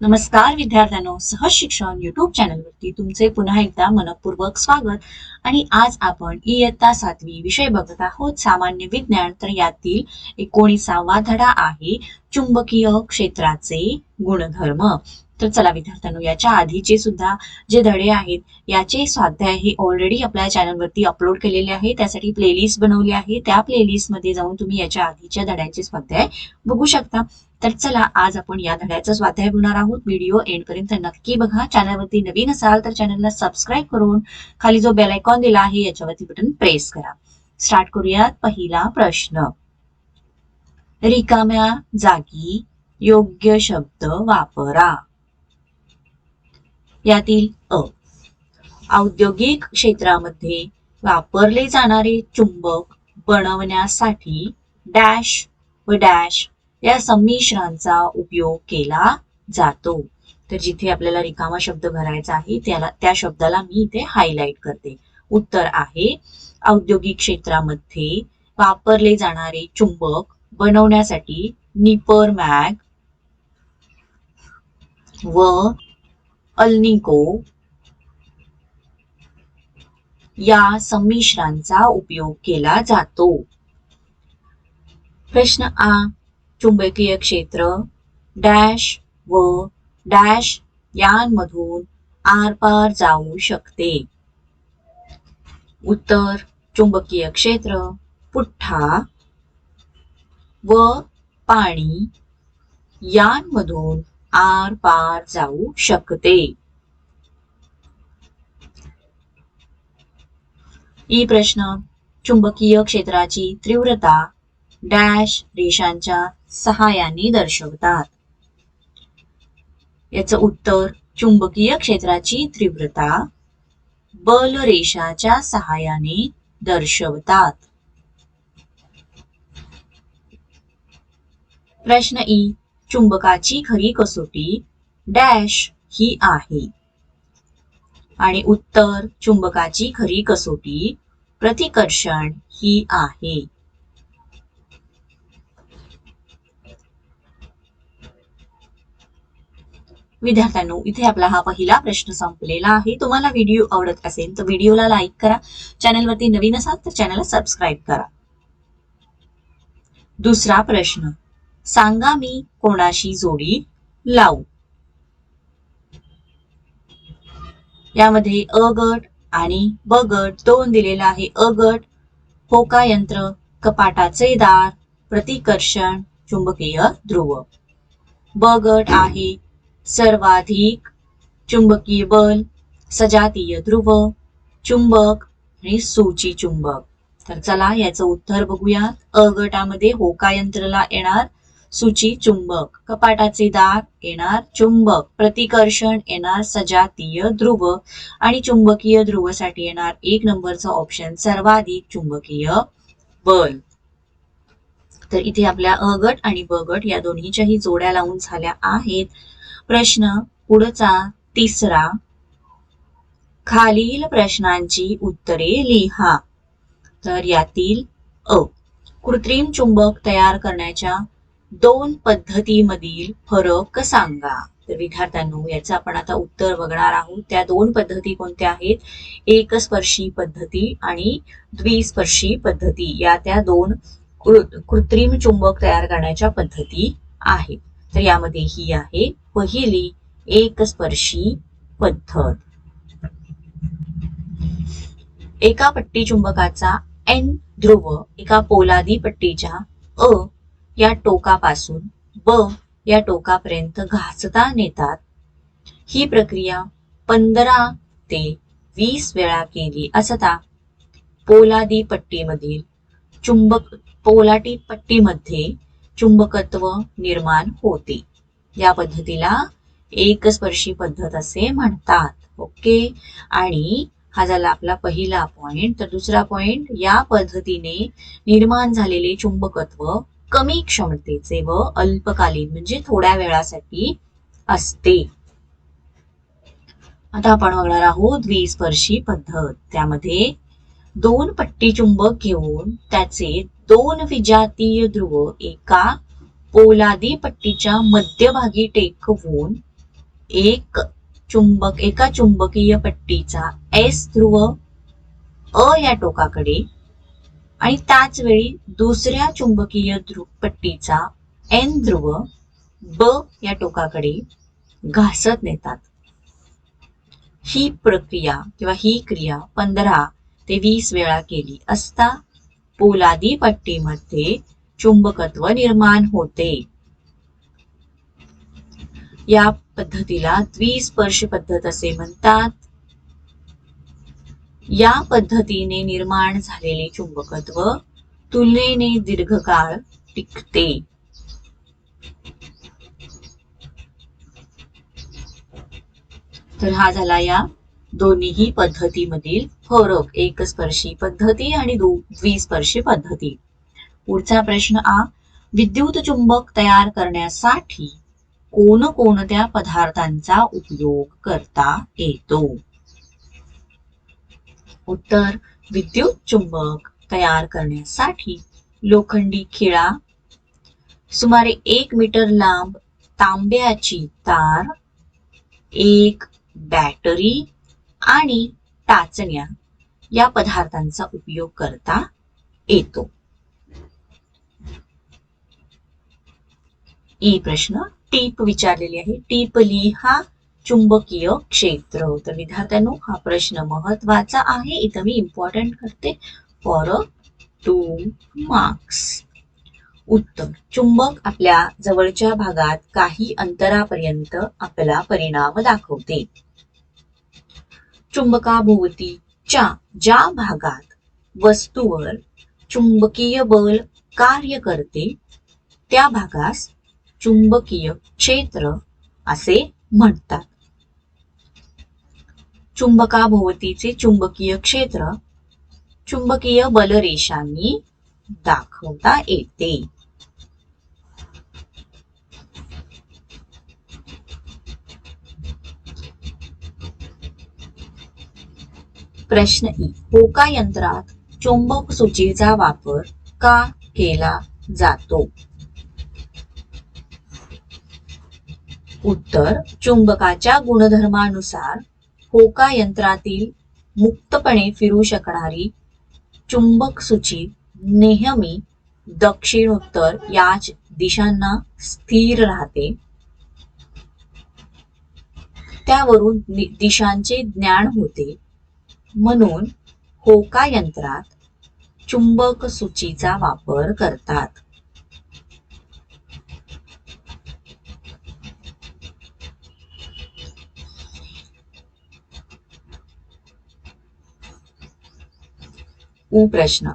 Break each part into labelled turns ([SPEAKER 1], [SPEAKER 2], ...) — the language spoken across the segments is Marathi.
[SPEAKER 1] नमस्कार विद्यार्थ्यांनो सहज शिक्षण युट्यूब चॅनलवरती तुमचे पुन्हा एकदा मनपूर्वक स्वागत. आणि आज आपण इयत्ता सातवी विषय बघत आहोत. सामान्य विज्ञान तर यातील एकोणीसावा धडा आहे चुंबकीय क्षेत्राचे गुणधर्म. तर चला विद्यार्थ्यांनो याच्या आधीचे सुद्धा जे धडे आहेत याचे स्वाध्याय हे ऑलरेडी आपल्या चॅनलवरती अपलोड केलेले आहे. त्यासाठी प्लेलिस्ट बनवली आहे. त्या प्लेलिस्टमध्ये जाऊन तुम्ही याच्या आधीच्या धड्यांचे स्वाध्याय बघू शकता. तर चला आज आपण या धड्याचा स्वाध्याय होणार आहोत. व्हिडिओ एंड पर्यंत नक्की बघा. चॅनलवरती नवीन असाल तर चॅनलला सबस्क्राईब करून खाली जो बेल आयकॉन दिला आहे याच्यावरती बटन प्रेस करा. स्टार्ट करूयात पहिला प्रश्न. रिकाम्या जागी योग्य शब्द वापरा. यातील अ. औद्योगिक क्षेत्रामध्ये वापरले जाणारे चुंबक बनवण्यासाठी डॅश व डॅश या संमिश्रांचा उपयोग केला जातो. तर जिथे आपल्याला रिकामा शब्द भरायचा आहे त्याला त्या शब्दाला मी इथे हायलाइट करते. उत्तर आहे औद्योगिक क्षेत्रामध्ये वापरले जाणारे चुंबक बनवण्यासाठी निपर मॅग व अल्निको या संमिश्रांचा उपयोग केला जातो. प्रश्न आ चुंबकीय क्षेत्र डॅश व डॅश यांमधून आरपार जाऊ शकते. उत्तर चुंबकीय क्षेत्र पुठ्ठा व पाणी यांमधून आर पार जाऊ शकते. ई प्रश्न चुंबकीय क्षेत्राची तीव्रता डॅश रेषांच्या सहाय्याने दर्शवतात. याचं उत्तर चुंबकीय क्षेत्राची तीव्रता बल रेषाच्या सहाय्याने दर्शवतात. प्रश्न ई. चुंबकाची खरी कसोटी डॅश ही आहे. आणि उत्तर चुंबकाची खरी कसोटी प्रतिकर्षण ही आहे. विद्यार्थ्यांनो इथे आपला हा पहिला प्रश्न संपलेला आहे. तुम्हाला व्हिडिओ आवडत असेल तर व्हिडिओला लाईक करा. चॅनलवरती नवीन असाल तर चॅनलला सबस्क्राईब करा. दुसरा प्रश्न. सांगा मी कोणाशी जोडी लावू? यामध्ये अ गट आणि ब गट दोन दिलेला आहे. अ गट होका यंत्र कपाटाचे दार प्रतिकर्षण चुंबकीय ध्रुव. ब गट आहे. सर्वाधिक चुंबकीय बल सजातीय ध्रुव चुंबक आणि सूची चुंबक. तर चला याचं उत्तर बघूया अ गटामध्ये होका यंत्रला येणार सूची चुंबक. कपाटाचे दाग येणार चुंबक. प्रतिकर्षण येणार सजातीय ध्रुव आणि चुंबकीय ध्रुवसाठी येणार एक नंबरचा ऑप्शन सर्वाधिक चुंबकीय बल. तर इथे आपल्या अ गट आणि ब गट या दोन्हीच्याही जोड्या लावून झाल्या आहेत. प्रश्न पुढचा तिसरा. खालील प्रश्नांची उत्तरे लिहा. तर यातील अ. कृत्रिम चुंबक तयार करण्याच्या दोन पद्धतीमधील फरक सांगा. तर विद्यार्थ्यांनो याचं आपण आता उत्तर बघणार आहोत. त्या दोन पद्धती कोणत्या आहेत? एकस्पर्शी पद्धती आणि द्विस्पर्शी पद्धती. या त्या दोन कृत्रिम चुंबक तयार करण्याच्या पद्धती आहेत. तर यामध्ये ही आहे पहिली एकस्पर्शी पद्धत. एका पट्टी चुंबकाचा एन ध्रुव एका पोलादी पट्टीच्या अ या टोकापासून ब या टोकापर्यंत घासता नेतात. ही प्रक्रिया पंधरा ते वीस वेळा केली असता पोलादी पट्टीमधील चुंबक पोलाटी पट्टीमध्ये चुंबकत्व निर्माण होते. या पद्धतीला एकस्पर्शी पद्धत असे म्हणतात. ओके? आणि हा झाला आपला पहिला पॉइंट तर दुसरा पॉइंट या पद्धतीने निर्माण झालेले चुंबकत्व कमी क्षमतेचे व अल्पकालीन म्हणजे थोड्या वेळासाठी असते. आता आपण बघणार आहोत द्विस्पर्शी पद्धत. त्यामध्ये दोन पट्टी चुंबक घेऊन त्याचे दोन विजातीय ध्रुव एका पोलादी पट्टीच्या मध्यभागी टेकवून एक चुंबक एका चुंबकीय पट्टीचा एस ध्रुव अ या टोकाकडे आणि त्याच वेळी दुसऱ्या चुंबकीय ध्रुव पट्टीचा एन ध्रुव ब या टोकाकडे घासत नेतात. ही प्रक्रिया किंवा ही क्रिया पंधरा ते वीस वेळा केली असता पोलादी पट्टीमध्ये चुंबकत्व निर्माण होते. या पद्धतीला द्विस्पर्श पद्धत असे म्हणतात. या पद्धतीने निर्माण झालेले चुंबकत्व तुलनेने दीर्घकाळ टिकते. तर हा झाला या दोन्हीही पद्धतीमधील फरक. एकस्पर्शी पद्धती आणि द्विस्पर्शी पद्धती. पुढचा प्रश्न आ. विद्युत चुंबक तयार करण्यासाठी कोणकोणत्या पदार्थांचा उपयोग करता येतो? उत्तर विद्युत चुंबक तयार करण्यासाठी लोखंडी खिळा सुमारे एक मीटर लांब तांब्याची तार एक बॅटरी आणि टाचण्या या पदार्थांचा उपयोग करता येतो. ई प्रश्न टीप विचारलेली आहे टीप लिहा चुंबकीय क्षेत्र तर विद्यार्थ्यांनो हा प्रश्न महत्त्वाचा आहे इथं मी इम्पॉर्टंट करते फॉर टू मार्क्स उत्तर चुंबक आपल्या जवळच्या भागात काही अंतरापर्यंत आपला परिणाम दाखवते चुंबकाभोवतीच्या ज्या भागात वस्तूवर चुंबकीय बल कार्य करते त्या भागास चुंबकीय क्षेत्र असे म्हणतात. चुंबकाभोवतीचे चुंबकीय क्षेत्र चुंबकीय बलरेषांनी दाखवता येते. प्रश्न ई. होका यंत्रात चुंबक सूचीचा वापर का केला जातो? उत्तर चुंबकाच्या गुणधर्मानुसार होका यंत्रातील मुक्तपणे फिरू शकणारी चुंबक सूची नेहमी दक्षिणोत्तर याच दिशांना स्थिर राहते. त्यावरून दिशांचे ज्ञान होते. म्हणून होका यंत्रात चुंबक सूचीचा वापर करतात. प्रश्न.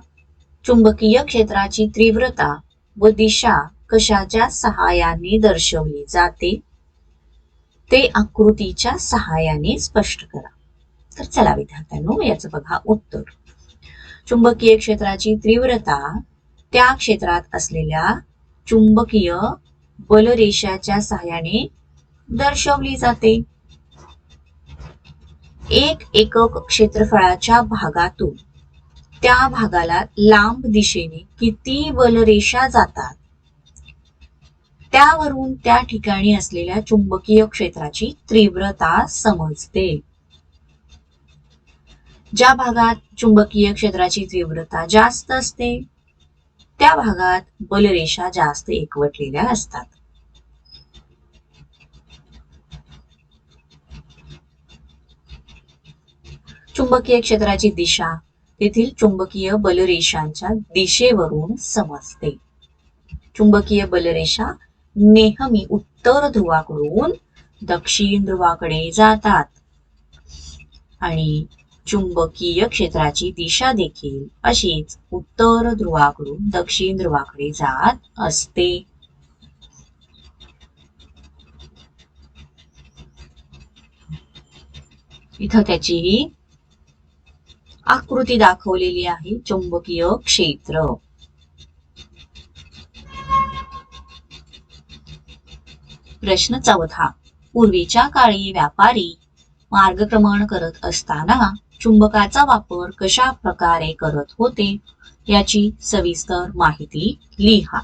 [SPEAKER 1] चुंबकीय क्षेत्राची तीव्रता व दिशा कशाच्या सहाय्याने दर्शवली जाते? ते आकृतीच्या सहाय्याने स्पष्ट करा. तर चला विद्यार्थ्यांनो याचं बघा उत्तर. चुंबकीय क्षेत्राची तीव्रता त्या क्षेत्रात असलेल्या चुंबकीय बलरेषाच्या सहाय्याने दर्शवली जाते. एक एकक क्षेत्रफळाच्या भागातून त्या भागाला लांब दिशेने किती बलरेषा जातात? त्यावरून त्या ठिकाणी असलेल्या चुंबकीय क्षेत्राची तीव्रता समजते. ज्या भागात चुंबकीय क्षेत्राची तीव्रता जास्त असते त्या भागात बलरेषा जास्त एकवटलेल्या असतात. चुंबकीय क्षेत्राची दिशा तेथील चुंबकीय बलरेषांच्या दिशेवरून समजते. चुंबकीय बलरेषा नेहमी उत्तर ध्रुवाकडून दक्षिण ध्रुवाकडे जातात. आणि चुंबकीय क्षेत्राची दिशा देखील अशीच उत्तर ध्रुवाकडून दक्षिण ध्रुवाकडे जात असते. इथं त्याची आकृती दाखवलेली आहे चुंबकीय क्षेत्र. प्रश्न चौथा. पूर्वीच्या काळी व्यापारी मार्गक्रमण करत असताना चुंबकाचा वापर कशा प्रकारे करत होते याची सविस्तर माहिती लिहा.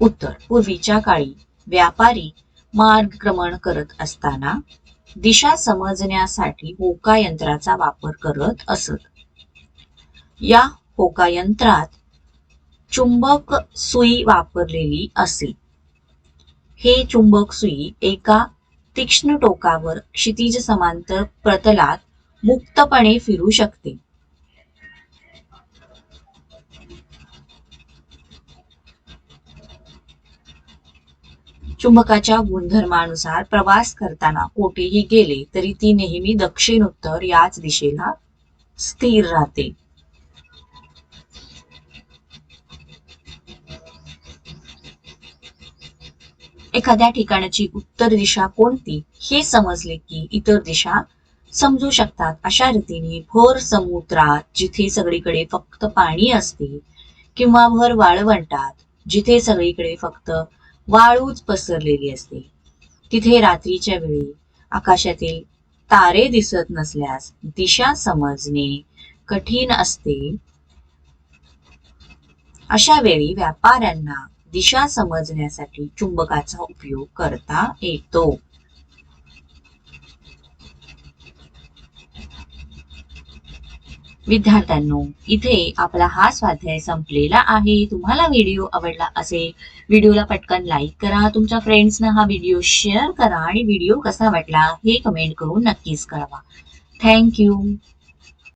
[SPEAKER 1] उत्तर. पूर्वीच्या काळी व्यापारी मार्गक्रमण करत असताना दिशा समजण्यासाठी होका यंत्राचा वापर करत असत. या होका यंत्रात चुंबक सुई वापरलेली असे. हे चुंबक सुई एका तीक्ष्ण टोकावर क्षितिज समांतर प्रतलात मुक्तपणे फिरू शकते. चुंबकाच्या गुणधर्मानुसार प्रवास करताना कोठेही गेले तरी ती नेहमी दक्षिण उत्तर याच दिशेला स्थिर राहते. एखाद्या ठिकाणाची उत्तर दिशा कोणती हे समजले की इतर दिशा समजू शकतात. अशा रीतीने भर समुद्रात जिथे सगळीकडे फक्त पाणी असते किंवा भर वाळवंटात जिथे सगळीकडे फक्त वाळूच पसरलेली असते. तिथे रात्रीच्या वेळी आकाशातील तारे दिसत नसल्यास दिशा समजणे कठीण असते. अशा वेळी व्यापाऱ्यांना दिशा समजण्यासाठी चुंबकाचा उपयोग करता येतो. विद्यार्थ्यांनो इथे आपला हा स्वाध्याय संपलेला आहे. तुम्हाला व्हिडिओ आवडला असेल व्हिडिओला पटकन लाईक करा. तुमच्या फ्रेंड्सना हा व्हिडिओ शेअर करा आणि व्हिडिओ कसा वाटला हे कमेंट करून नक्कीच कळवा. थँक्यू